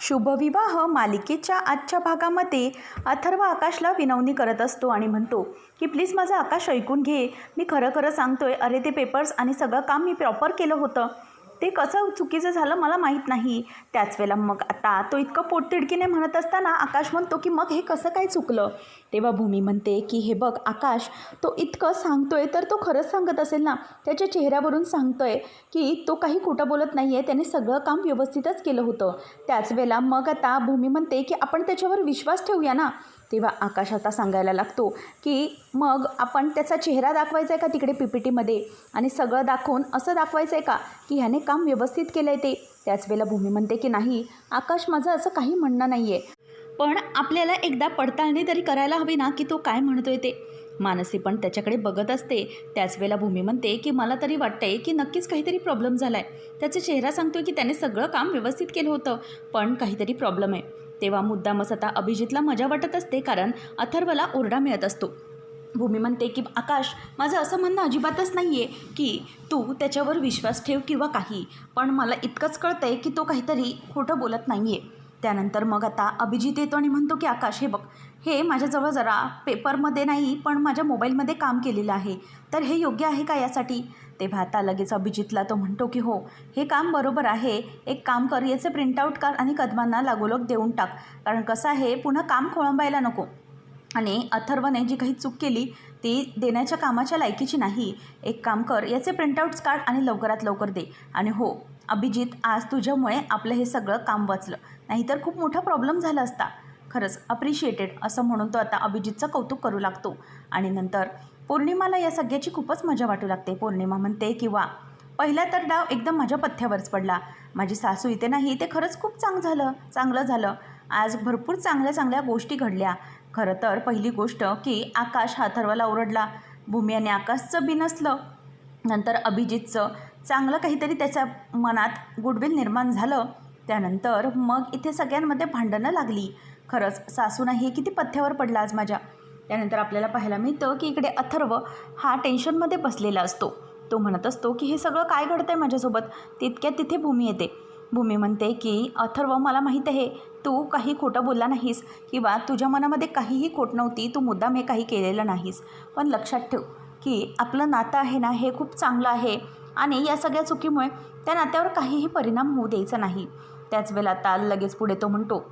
शुभविवाह मालिकेच्या आजच्या भागामध्ये अथर्व आकाशला विनवणी करत असतो आणि म्हणतो की प्लीज माझं आकाश ऐकून घे. मी खरं खरं सांगतोय अरे ते पेपर्स आणि सगळं काम मी प्रॉपर केलं होतं. ते कसं चुकीचं झालं मला माहीत नाही. त्याच वेळेला मग आता तो इतकं पोटतिडकीने म्हणत असताना आकाश म्हणतो की मग हे कसं काय चुकलं? तेव्हा भूमी म्हणते की हे बघ आकाश तो इतकं सांगतोय तर तो खरंच सांगत असेल ना? त्याच्या चेहऱ्यावरून सांगतोय की तो काही खोटं बोलत नाही आहे त्याने सगळं काम व्यवस्थितच केलं होतं. त्याच वेळेला मग आता भूमी म्हणते की आपण त्याच्यावर विश्वास ठेवूया ना? तेव्हा आकाश आता सांगायला लागतो की मग आपण त्याचा चेहरा दाखवायचा आहे का तिकडे पी पी टीमध्ये? आणि सगळं दाखवून असं दाखवायचं आहे का की ह्याने काम व्यवस्थित केलं आहे ते? त्याच वेळेला भूमी म्हणते की नाही आकाश माझं असं काही म्हणणं नाही आहे पण आपल्याला एकदा पडताळणी तरी करायला हवी ना की तो काय म्हणतोय ते? मानसी पण त्याच्याकडे बघत असते. त्याच वेळेला भूमी म्हणते की मला तरी वाटतंय की नक्कीच काहीतरी प्रॉब्लेम झाला आहे त्याचा चेहरा सांगतोय की त्याने सगळं काम व्यवस्थित केलं होतं. पण काहीतरी प्रॉब्लेम आहे. तेव्हा मुद्दामच आता अभिजितला मजा वाटत असते कारण अथर्वला ओरडा मिळत असतो. भूमी म्हणते की आकाश माझं असं म्हणणं अजिबातच नाही आहे की तू त्याच्यावर विश्वास ठेव किंवा काही पण मला इतकंच कळतं आहे की तो काहीतरी खोटं बोलत नाही आहे त्यानंतर मग आता अभिजित येतो आणि म्हणतो की आकाश हे बघ हे माझ्याजवळ जरा पेपरमध्ये नाही पण माझ्या मोबाईलमध्ये काम केलेलं आहे. तर हे योग्य आहे का यासाठी? तेव्हा आता लगेच अभिजितला तो म्हणतो की हो हे काम बरोबर आहे. एक काम कर याचे प्रिंटआउट काढ आणि कदमांना लागोलग देऊन टाक. कारण कसं आहे पुन्हा काम खोळंबायला नको. आणि अथर्वने जी काही चूक केली ती देण्याच्या कामाच्या लायकीची नाही. एक काम कर याचे प्रिंटआउट्स काढ आणि लवकरात लवकर दे. आणि हो अभिजित आज तुझ्यामुळे आपलं हे सगळं काम वाचलं. नाहीतर खूप मोठा प्रॉब्लेम झाला असता. खरंच अप्रिशिएटेड असं म्हणून तो आता अभिजितचं कौतुक करू लागतो. आणि नंतर पौर्णिमाला या सगळ्याची खूपच मजा वाटू लागते पौर्णिमा म्हणते किंवा पहिला तर डाव एकदम माझ्या पथ्यावरच पडला. माझी सासू इथे नाही ते खरंच खूप चांग झालं चांगलं झालं. आज भरपूर चांगल्या चांगल्या गोष्टी घडल्या. खरं तर पहिली गोष्ट की आकाश हा थरवाला ओरडला भूमी आणि आकाशचं बी नसलं. नंतर अभिजितचं चांगलं काहीतरी त्याच्या मनात गुडविल निर्माण झालं. त्यानंतर मग इथे सगळ्यांमध्ये भांडणं लागली. खरंच सासू नाही किती पथ्यावर पडला आज माझ्या. त्यानंतर आपल्याला पाहायला मिळतं की इकडे अथर्व हा टेन्शनमध्ये बसलेला असतो. तो म्हणत असतो की हे सगळं काय घडतंय माझ्यासोबत? तितक्यात तिथे भूमी येते. भूमी म्हणते की अथर्व मला माहीत आहे तू काही खोटं बोलला नाहीस किंवा तुझ्या मनामध्ये काहीही खोट नव्हती तू मुद्दाम हे काही केलेलं नाहीस. पण लक्षात ठेव की आपलं नातं आहे ना हे खूप चांगलं आहे आणि या सगळ्या चुकीमुळे त्या नात्यावर काहीही परिणाम होऊ द्यायचा नाही. त्याच वेळेला आता लगेच पुढे तो म्हणतो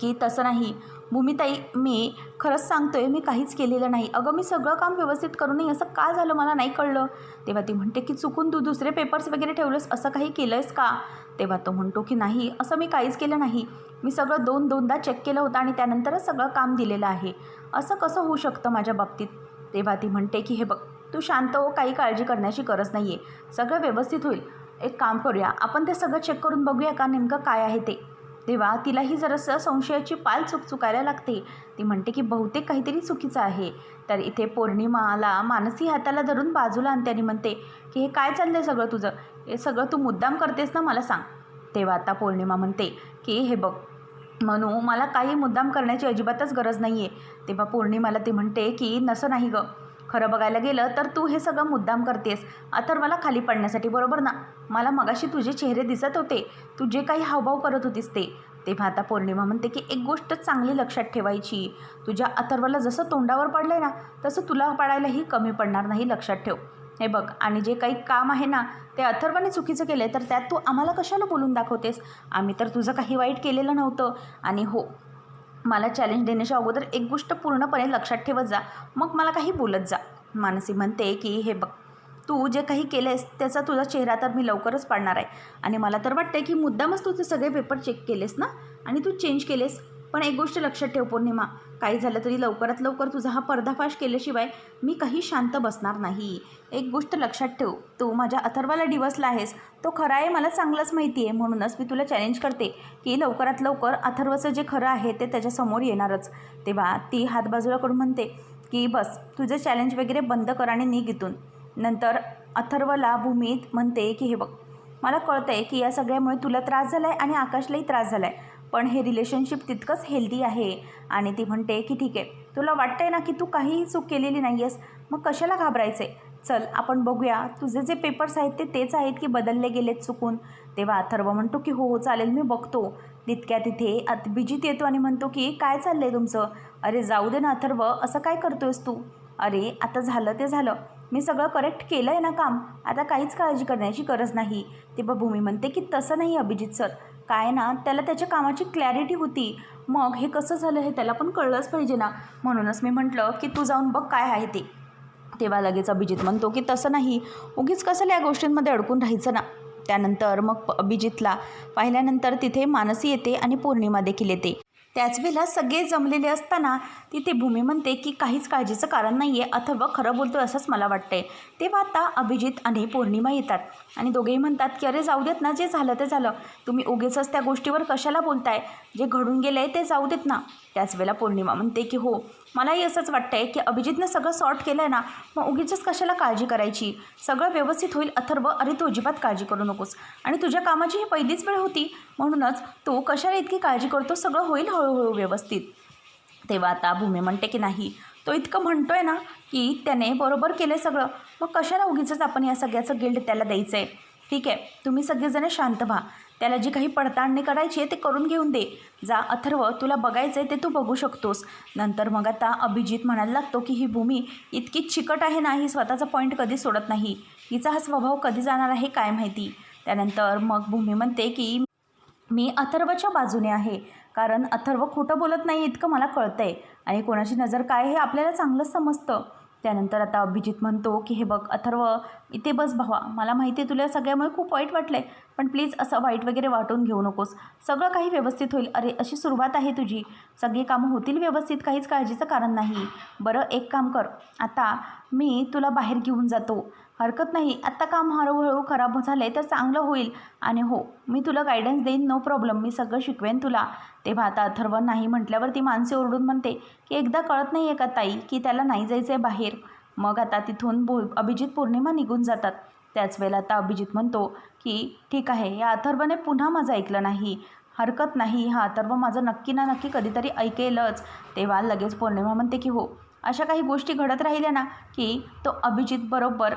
की तसं नाही. भूमिताई मी खरंच सांगतोय मी काहीच केलेलं नाही. अगं मी सगळं काम व्यवस्थित करूनही असं का झालं मला नाही कळलं? तेव्हा ती म्हणते की चुकून तू दुसरे पेपर्स वगैरे ठेवलेस असं काही केलं आहेस का? तेव्हा तो म्हणतो की नाही असं मी काहीच केलं नाही. मी सगळं दोन दोनदा चेक केलं होतं आणि त्यानंतरच सगळं काम दिलेलं आहे. असं कसं होऊ शकतं माझ्या बाबतीत? तेव्हा ती म्हणते की हे बघ तू शांत हो काही काळजी करण्याची गरज नाही आहे सगळं व्यवस्थित होईल. एक काम करूया आपण ते सगळं चेक करून बघूया का नेमकं काय आहे ते. तेव्हा तिलाही जरासं संशयाची पाल चुकचुकायला लागते. ती म्हणते की बहुतेक काहीतरी चुकीचं आहे. तर इथे पौर्णिमाला मानसी हाताला धरून बाजूला आणते आणि म्हणते की हे काय चाललं आहे सगळं तुझं? हे सगळं तू मुद्दाम करतेस ना मला सांग. तेव्हा आता पौर्णिमा म्हणते की हे बघ म्हणू मला काही मुद्दाम करण्याची अजिबातच गरज नाही आहे तेव्हा पौर्णिमाला ती म्हणते की नसं नाही गं. खरं बघायला गेलं तर तू हे सगळं मुद्दाम करतेस. मला खाली पडण्यासाठी बरोबर ना? मला मगाशी तुझे चेहरे दिसत होते. तू जे काही हावभाव करत होतीस ते. तेव्हा आता पौर्णिमा म्हणते की एक गोष्ट चांगली लक्षात ठेवायची. तुझ्या अथर्वला जसं तोंडावर पडलं आहे ना तसं तुला पडायलाही कमी पडणार नाही लक्षात ठेव. हे बघ आणि जे काही काम आहे ना ते अथर्वाने चुकीचं केलं आहे तर त्यात तू आम्हाला कशाला बोलून दाखवतेस? आम्ही तर तुझं काही वाईट केलेलं नव्हतं. आणि हो मला चॅलेंज देण्याच्या अगोदर एक गोष्ट पूर्णपणे लक्षात ठेवत जा मग मला काही बोलत जा. मानसी म्हणते की हे बघ तू जे काही केलं आहेस त्याचा तुझा चेहरा तर मी लवकरच पाडणार आहे. आणि मला तर वाटतं की मुद्दामच तुझे सगळे पेपर चेक केलेस ना? आणि तू चेंज केलेस. पण एक गोष्ट लक्षात ठेव पौर्णिमा. काही झालं तरी लवकरात लवकर तुझा हा पर्दाफाश केल्याशिवाय मी काही शांत बसणार नाही. एक गोष्ट लक्षात ठेव. तू माझ्या अथर्वाला डिवसला आहेस. तो खरा आहे मला चांगलंच माहिती आहे. म्हणूनच मी तुला चॅलेंज करते की लवकरात लवकर अथर्वचं जे खरं आहे ते त्याच्यासमोर येणारच. तेव्हा ती हात बाजूला करून म्हणते की बस तुझं चॅलेंज वगैरे बंद कर आणि निघ इथून. नंतर अथर्वला भूमीत म्हणते की हे बघ मला कळतं आहे की या सगळ्यामुळे तुला त्रास झाला आहे आणि आकाशलाही त्रास झाला आहे पण हे रिलेशनशिप तितकंच हेल्दी आहे. आणि ती म्हणते की ठीक आहे तुला वाटतं आहे ना की तू काहीही चूक केलेली नाही आहेस मग कशाला घाबरायचं आहे चल आपण बघूया. तुझे जे पेपर्स आहेत ते तेच आहेत की बदलले गेलेत चुकून? तेव्हा अथर्व म्हणतो की हो हो चालेल मी बघतो. तितक्या तिथे अभिजित येतो आणि म्हणतो की काय चाललं आहे तुमचं? अरे जाऊ दे ना अथर्व असं काय करतोयस तू? अरे आता झालं ते झालं. मी सगळं करेक्ट केलं आहे ना काम? आता काहीच काळजी करण्याची गरज नाही. तेव्हा भूमी म्हणते की तसं नाही अभिजित सर. काय ना त्याला त्याच्या कामाची क्लॅरिटी होती. मग हे कसं झालं हे त्याला पण कळलंच पाहिजे ना. म्हणूनच मी म्हटलं की तू जाऊन बघ काय आहे ते. तेव्हा लगेच अभिजित म्हणतो की तसं नाही. उगीच कसं या गोष्टींमध्ये अडकून राहायचं ना? त्यानंतर मग अभिजितला पाहिल्यानंतर तिथे मानसी येते आणि पौर्णिमा देखील येते. त्याच वेळेला सगळे जमलेले असताना तिथे भूमी म्हणते की काहीच काळजीचं कारण नाही आहे अथर्व खरं बोलतो असंच मला वाटतंय. तेव्हा आता अभिजित आणि पौर्णिमा येतात आणि दोघेही म्हणतात की अरे जाऊ देत ना जे झालं ते झालं. तुम्ही उगेचच त्या गोष्टीवर कशाला बोलताय? जे घडून गेलं आहे ते जाऊ देत ना. त्याच वेळेला पौर्णिमा म्हणते की हो मलाही असंच वाटतंय की अभिजितनं सगळं सॉर्ट केलं आहे ना मग उगीचच कशाला काळजी करायची? सगळं व्यवस्थित होईल अथर्व अरे तू अजिबात काळजी करू नकोस. आणि तुझ्या कामाची ही पहिलीच वेळ होती म्हणूनच तू कशाला इतकी काळजी करतो? सगळं होईल हळूहळू व्यवस्थित. तेव्हा आता भूमी म्हणते की नाही तो इतकं म्हणतो आहे ना की त्याने बरोबर केलं सगळं मग कशाला उगीचंच आपण या सगळ्याचं गिल्ड त्याला द्यायचं आहे ठीक आहे तुम्ही सगळेजण शांत व्हा. त्याला जी काही पडताळणी करायची आहे ते करून घेऊन दे. जा अथर्व तुला बघायचं आहे ते तू बघू शकतोस. नंतर मग आता अभिजित म्हणायला लागतो की ही भूमी इतकी चिकट आहे ना ही स्वतःचा पॉईंट कधी सोडत नाही. हिचा हा स्वभाव कधी जाणार आहे काय माहिती? त्यानंतर मग भूमी म्हणते की मी अथर्वच्या बाजूने आहे. कारण अथर्व खोटं बोलत नाही इतकं मला कळतं आहे आणि कोणाची नजर काय हे आपल्याला चांगलंच समजतं. त्यानंतर आता अभिजित म्हणतो की हे बघ अथर्व इथे बस भावा. मला माहिती आहे तुला सगळ्यामुळे खूप वाईट वाटलं आहे पण प्लीज असं वाईट वगैरे वाटून घेऊ नकोस. सगळं काही व्यवस्थित होईल. अरे अशी सुरुवात आहे तुझी. सगळी कामं होतील व्यवस्थित काहीच काळजीचं कारण नाही. बरं एक काम कर. आता मी तुला बाहेर घेऊन जातो. हरकत नाही. आत्ता काम हळूहळू खराब झालं आहे तर चांगलं होईल. आणि हो मी तुला गायडन्स देईन. नो प्रॉब्लेम मी सगळं शिकवेन तुला. तेव्हा आता अथर्व नाही म्हटल्यावर ती माणसे ओरडून म्हणते की एकदा कळत नाही आहे का ताई की त्याला नाही जायचं आहे बाहेर? मग आता तिथून बो अभिजित पौर्णिमा निघून जातात. त्याच वेळेला आता अभिजित म्हणतो की ठीक आहे या अथर्वने पुन्हा माझं ऐकलं नाही. हरकत नाही हा अथर्व माझं नक्की ना नक्की कधीतरी ऐकेलच. तेव्हा लगेच पौर्णिमा म्हणते की हो अशा काही गोष्टी घडत राहिल्या ना की तो अभिजित बरोबर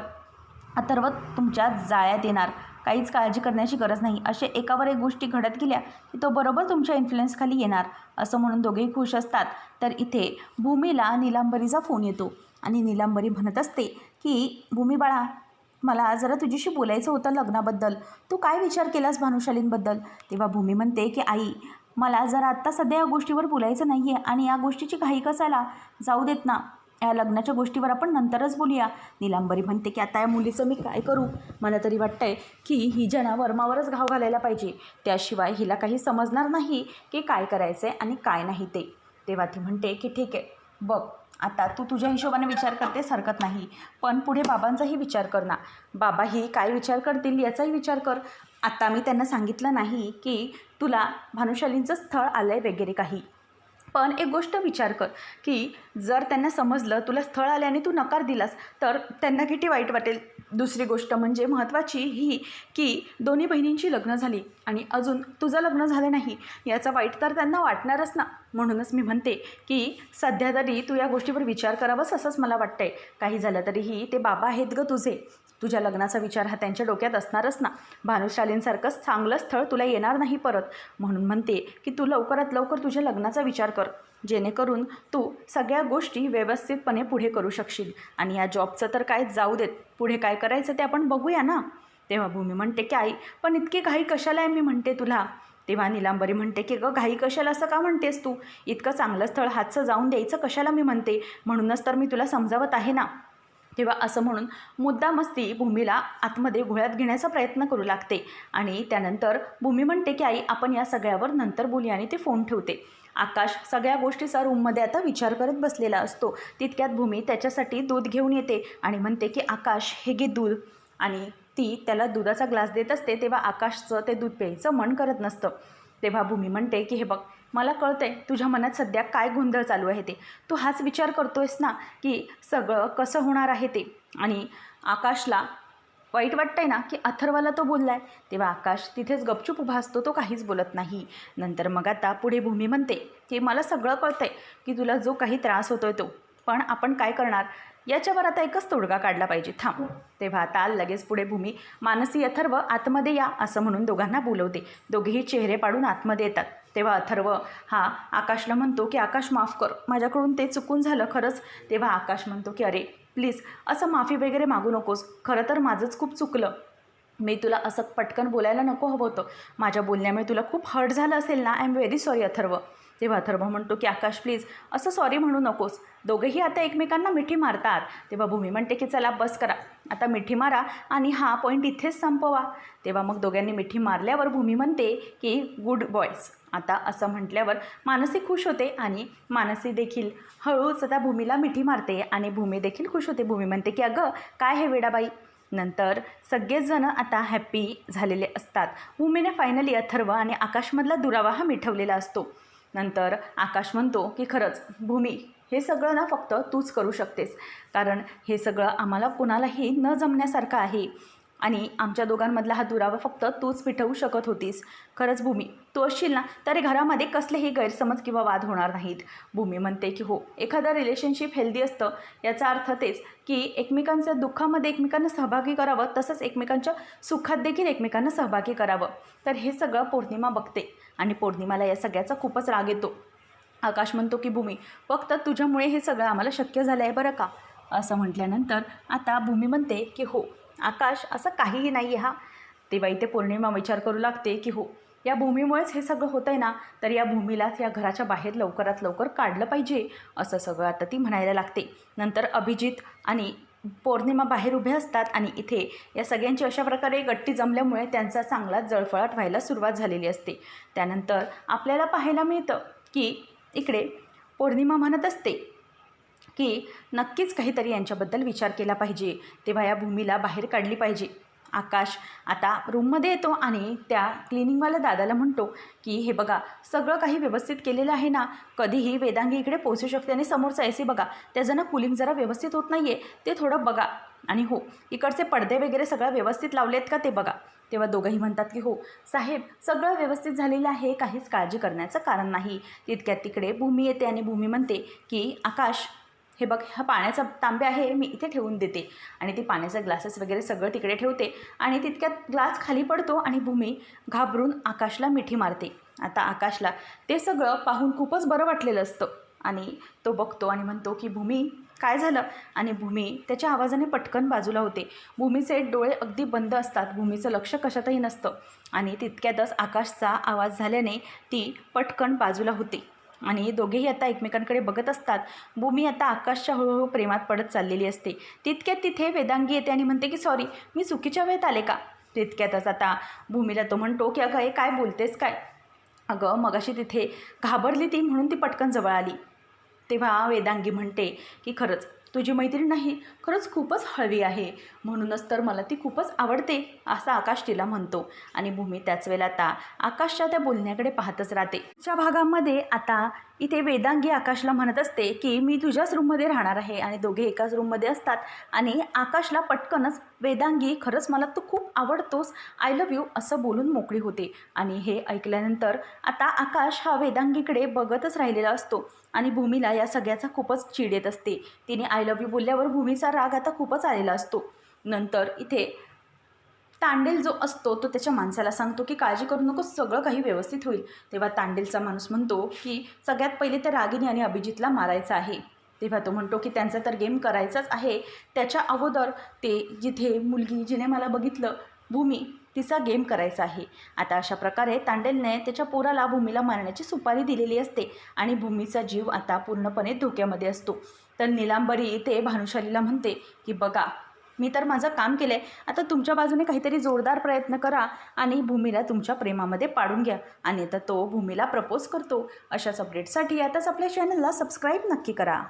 अथर्व तुमच्या जाळ्यात येणार. काहीच काळजी करण्याची गरज नाही. असे एकावर एक गोष्टी घडत गेल्या की तो बरोबर तुमच्या इन्फ्लुएन्सखाली येणार असं म्हणून दोघेही खुश असतात. तर इथे भूमीला निलांबरीचा फोन येतो आणि निलांबरी म्हणत असते की भूमी बाळा मला जरा तुझ्याशी बोलायचं होतं लग्नाबद्दल. तू काय विचार केलास भानुशालींबद्दल? तेव्हा भूमी म्हणते की आई मला जरा आत्ता सध्या या गोष्टीवर बोलायचं नाही आहे आणि या गोष्टीची घाई कसायला जाऊ देत ना. या लग्नाच्या गोष्टीवर आपण नंतरच बोलूया. निलांबरी म्हणते की आता या मुलीचं मी काय करू? मला तरी वाटतंय की ही जना वर्मावरच घाव घालायला पाहिजे त्याशिवाय हिला काही समजणार नाही की काय करायचं आहे आणि काय नाही ते. तेव्हा ती म्हणते की ठीक आहे बघ आता तू तुझ्या हिशोबाने विचार करतेस हरकत नाही. पण पुढे बाबांचाही विचार कर ना. बाबाही काय विचार करतील याचाही विचार कर. आता मी त्यांना सांगितलं नाही की तुला भानुशालींचं स्थळ आलं आहे वगैरे काही. पण एक गोष्ट विचार कर की जर त्यांना समजलं तुला स्थळ आल्याने तू नकार दिलास तर त्यांना किती वाईट वाटेल? दुसरी गोष्ट म्हणजे महत्त्वाची ही की दोन्ही बहिणींची लग्न झाली आणि अजून तुझं लग्न झालं नाही याचा वाईट तर त्यांना वाटणारच ना. म्हणूनच मी म्हणते की सध्या तरी तू या गोष्टीवर विचार करावास असंच मला वाटतंय. काही झालं तरीही ते बाबा आहेत ग तुझे. तुझ्या लग्नाचा विचार हा त्यांच्या डोक्यात असणारच ना. भानुशालींसारखंच चांगलं स्थळ तुला येणार नाही परत. म्हणून म्हणते की तू लवकरात लवकर तुझ्या लग्नाचा विचार कर. जेणेकरून तू सगळ्या गोष्टी व्यवस्थितपणे पुढे करू शकशील. आणि या जॉबचं तर काय जाऊ देत. पुढे काय करायचं ते आपण बघूया ना. तेव्हा भूमी म्हणते की आई पण इतकी घाई कशाला आहे? मी म्हणते तुला. तेव्हा निलांबरी म्हणते की गं घाई कशाला? असं का म्हणतेस तू? इतकं चांगलं स्थळ हातचं जाऊन द्यायचं कशाला? मी म्हणते. म्हणूनच तर मी तुला समजावत आहे ना. तेव्हा असं म्हणून मुद्दा मस्ती भूमीला आतमध्ये घोळ्यात घेण्याचा प्रयत्न करू लागते. आणि त्यानंतर भूमी म्हणते की आई आपण या सगळ्यावर नंतर बोलूया आणि ते फोन ठेवते. आकाश सगळ्या गोष्टीचा रूममध्ये आता विचार करत बसलेला असतो. तितक्यात भूमी त्याच्यासाठी दूध घेऊन येते आणि म्हणते की आकाश हे घे दूध. आणि ती त्याला दुधाचा ग्लास देत असते तेव्हा आकाशचं ते दूध प्यायचं मन करत नसतं. तेव्हा भूमी म्हणते की हे बघ मला कळतंय तुझ्या मनात सध्या काय गोंधळ चालू आहे ते. तू हाच विचार करतोयस ना की सगळं कसं होणार आहे ते. आणि आकाशला वाईट वाटतंय ना की अथर्वाला तो बोललाय. तेव्हा आकाश तिथेच गपचूप उभा असतो तो काहीच बोलत नाही. नंतर मग आता पुढे भूमी म्हणते की मला सगळं कळतंय की तुला जो काही त्रास होतोय तो. पण आपण काय करणार? याच्यावर आता एकच तोडगा काढला पाहिजे. थांब. तेव्हा आता लगेच पुढे भूमी मानसी अथर्व आतमध्ये या असं म्हणून दोघांना बोलवते. दोघेही चेहरे पाडून आतमध्ये येतात. तेव्हा अथर्व हा आकाशला म्हणतो की आकाश माफ कर. माझ्याकडून ते चुकून झालं खरंच. तेव्हा आकाश म्हणतो की अरे प्लीज असं माफी वगैरे मागू नकोस. खरं तर माझंच खूप चुकलं. मी तुला असं पटकन बोलायला नको हवं होतं. माझ्या बोलण्यामुळे तुला खूप हर्ट झालं असेल ना? I am very sorry Atharva. तेव्हा अथर्व म्हणतो की आकाश प्लीज असं सॉरी म्हणू नकोस. दोघेही आता एकमेकांना मिठी मारतात. तेव्हा भूमी म्हणते की चला बस करा. आता मिठी मारा आणि हा पॉईंट इथेच संपवा. तेव्हा मग दोघांनी मिठी मारल्यावर भूमी म्हणते की गुड बॉयज आता असं म्हटल्यावर मानसी खुश होते आणि मानसी देखील हळूच आता भूमीला मिठी मारते आणि भूमी देखील खुश होते. भूमी म्हणते की अगं काय हे वेडाबाई? नंतर सगळेजण आता हॅप्पी झालेले असतात. भूमीने फायनली अथर्व आणि आकाशमधला दुरावा हा मिठवलेला असतो. नंतर आकाश म्हणतो की खरंच भूमी हे सगळं ना फक्त तूच करू शकतेस. कारण हे सगळं आम्हाला कुणालाही न जमण्यासारखं आहे. आणि आमच्या दोघांमधला हा दुरावा फक्त तूच पिठवू शकत होतीस. खरंच भूमी तू असशील ना तरी घरामध्ये कसलेही गैरसमज किंवा वाद होणार नाहीत. भूमी म्हणते की हो एखादं रिलेशनशिप हेल्दी असतं. याचा अर्थ तेच की एकमेकांच्या दुःखामध्ये एकमेकांना सहभागी करावं तसंच एकमेकांच्या सुखात देखील एकमेकांना सहभागी करावं. तर हे सगळं पौर्णिमा बघते. आणि पौर्णिमाला या सगळ्याचा खूपच राग येतो. आकाश म्हणतो की भूमी फक्त तुझ्यामुळे हे सगळं आम्हाला शक्य झालं आहे बरं का? असं म्हटल्यानंतर आता भूमी म्हणते की हो आकाश असं काहीही नाही आहे हा तेव्हा इथे पौर्णिमा विचार करू लागते की हो या भूमीमुळेच हे सगळं होतं आहे ना तर या भूमीलाच या घराच्या बाहेर लवकरात लवकर काढलं पाहिजे असं सगळं आता ती म्हणायला लागते. नंतर अभिजित आणि पौर्णिमा बाहेर उभे असतात आणि इथे या सगळ्यांची अशा प्रकारे गट्टी जमल्यामुळे त्यांचा चांगला जळफळाट व्हायला सुरुवात झालेली असते. त्यानंतर आपल्याला पाहायला मिळतं की इकडे पौर्णिमा म्हणत असते की नक्कीच काहीतरी यांच्याबद्दल विचार केला पाहिजे. तेव्हा या भूमीला बाहेर काढली पाहिजे. आकाश आता रूममध्ये येतो आणि त्या क्लिनिंगवाल्या दादाला म्हणतो की हे बघा सगळं काही व्यवस्थित केलेलं आहे ना? कधीही वेदांगी इकडे पोहोचू शकते आणि समोरचा सी बघा. त्याचं ना कुलिंग जरा व्यवस्थित होत नाही आहे ते थोडं बघा. आणि हो इकडचे पडदे वगैरे सगळं व्यवस्थित लावले आहेत का ते बघा. तेव्हा दोघंही म्हणतात की हो साहेब सगळं व्यवस्थित झालेलं आहे. काहीच काळजी करण्याचं कारण नाही. तितक्यात तिकडे भूमी येते आणि भूमी म्हणते की आकाश हे बघ हा पाण्याचा तांबे आहे मी इथे ठेवून देते. आणि ती पाण्याचे ग्लासेस वगैरे सगळं तिकडे ठेवते. आणि तितक्यात ग्लास खाली पडतो आणि भूमी घाबरून आकाशला मिठी मारते. आता आकाशला ते सगळं पाहून खूपच बरं वाटलेलं असतं. आणि तो बघतो आणि म्हणतो की भूमी काय झालं? आणि भूमी त्याच्या आवाजाने पटकन बाजूला होते. भूमीचे डोळे अगदी बंद असतात. भूमीचं लक्ष कशातही नसतं. आणि तितक्यातच आकाशचा आवाज झाल्याने ती पटकन बाजूला होते. आणि दोघेही आता एकमेकांकडे बघत असतात. भूमी आता आकाशच्या हळूहळू प्रेमात पडत चाललेली असते. तितक्यात तिथे वेदांगी येते आणि म्हणते की सॉरी मी चुकीच्या वेळेत आले का? तितक्यातच आता भूमीला तो म्हणतो की अगं हे काय बोलतेस काय? अगं मगाशी तिथे घाबरली ती म्हणून ती पटकन जवळ आली. तेव्हा वेदांगी म्हणते की खरंच तुझी मैत्रीण नाही खरंच खूपच हळवी आहे. म्हणूनच तर मला ती खूपच आवडते असं आकाश तिला म्हणतो. आणि भूमी त्याच वेळेला आता आकाशच्या त्या बोलण्याकडे पाहतच राहते. च्या भागामध्ये आता इथे वेदांगी आकाशला म्हणत असते की मी तुझ्याच रूममध्ये राहणार आहे आणि दोघे एकाच रूममध्ये असतात आणि आकाशला पटकनच वेदांगी खरंच मला तू खूप आवडतोस आय लव्ह यू असं बोलून मोकळी होते. आणि हे ऐकल्यानंतर आता आकाश हा वेदांगीकडे बघतच राहिलेला असतो आणि भूमीला या सगळ्याचा खूपच चीड येत असते. तिने आय लव्ह यू बोलल्यावर भूमीचा राग आता खूपच आलेला असतो. नंतर इथे तांडेल जो असतो तो त्याच्या माणसाला सांगतो की काळजी करू नको सगळं काही व्यवस्थित होईल. तेव्हा तांडेलचा माणूस म्हणतो की सगळ्यात पहिले त्या रागिनी आणि अभिजितला मारायचं आहे. तेव्हा तो म्हणतो की त्यांचा तर गेम करायचाच आहे. त्याच्या अगोदर ते जिथे मुलगी जिने मला बघितलं भूमी तिचा गेम करायचा आहे. आता अशा प्रकारे तांडेलने त्याच्या पोराला भूमीला मारण्याची सुपारी दिलेली असते आणि भूमीचा जीव आता पूर्णपणे धोक्यामध्ये असतो. तर निलांबरी ते भानुशालीला म्हणते की बघा मी तर माझं काम केलं आहे आता तुमच्या बाजूने काहीतरी जोरदार प्रयत्न करा आणि भूमीला तुमच्या प्रेमामध्ये पाडून घ्या. आणि आता तो भूमीला प्रपोज करतो. अशाच अपडेटसाठी आताच आपल्या चॅनलला सबस्क्राईब नक्की करा.